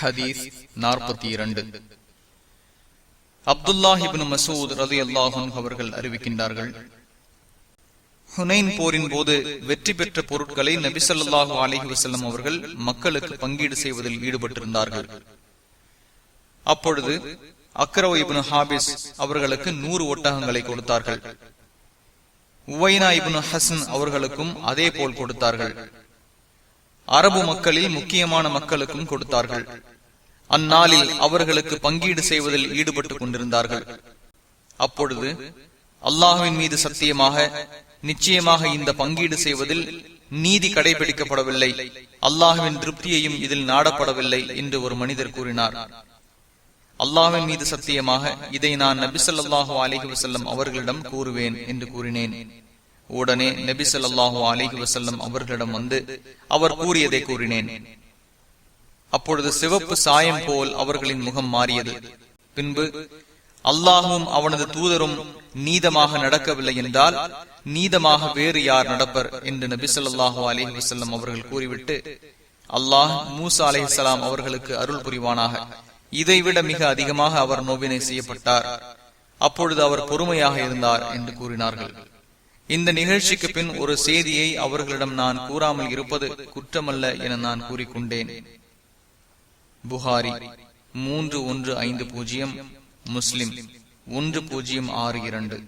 ஹதீஸ் நாற்பத்தி இரண்டு. அப்துல்லாஹிபின் மசூத் ரதி அல்லாஹும் அவர்கள் அறிவிக்கின்றார்கள் ஹுனைன் போரின் போது வெற்றி பெற்ற பொருட்களை நபிசல்லாஹு அலஹி வசல்லம் அவர்கள் மக்களுக்கு பங்கீடு செய்வதில் ஈடுபட்டிருந்தார்கள். அப்பொழுது அக்ரவ இப்னு ஹாபிஸ் அவர்களுக்கு நூறு ஒட்டகங்களை கொடுத்தார்கள். உவைனா இபின் ஹசன் அவர்களுக்கும் அதே போல் கொடுத்தார்கள். அரபு மக்களில் முக்கியமான மக்களுக்கும் கொடுத்தார்கள். அந்நாளில் அவர்களுக்கு பங்கீடு செய்வதில் ஈடுபட்டுக் கொண்டிருந்தார்கள். அப்பொழுது அல்லாஹுவின் மீது சத்தியமாக நிச்சயமாக இந்த பங்கீடு செய்வதில் நீதி கடைபிடிக்கப்படவில்லை. அல்லாஹுவின் திருப்தியையும் இதில் நாடப்படவில்லை என்று ஒரு மனிதர் கூறினார். அல்லாஹின் மீது சத்தியமாக இதை நான் நபிசல்லாஹு அலிஹி வசல்லம் அவர்களிடம் கூறுவேன் என்று கூறினேன். உடனே நபி சொல்லாஹு அலிஹி வசல்லம் அவர்களிடம் வந்து அவர் கூறியதை கூறினேன். அப்பொழுது சிவப்பு சாயம் போல் அவர்களின் முகம் மாறியது. பின்பு அல்லாஹும் அவனது தூதரும் நீதமாக நடக்கவில்லை என்றால் நீதமாக வேறு யார் நடப்பர்? என்று நபி சொல்லாஹு அலிஹி வசல்லம் அவர்கள் கூறிவிட்டு அல்லாஹ் மூசா அலிஹலாம் அவர்களுக்கு அருள் புரிவானாக. இதைவிட மிக அதிகமாக அவர் நோவினை செய்யப்பட்டார். அப்பொழுது அவர் பொறுமையாக இருந்தார் என்று கூறினார்கள். இந்த நிகழ்ச்சிக்கு பின் ஒரு செய்தியை அவர்களிடம் நான் கூறாமல் இருப்பது குற்றமல்ல என நான் கூறிக்கொண்டேன். புகாரி மூன்று ஒன்று ஐந்து பூஜ்ஜியம் முஸ்லிம் ஒன்று பூஜ்ஜியம் ஆறு இரண்டு.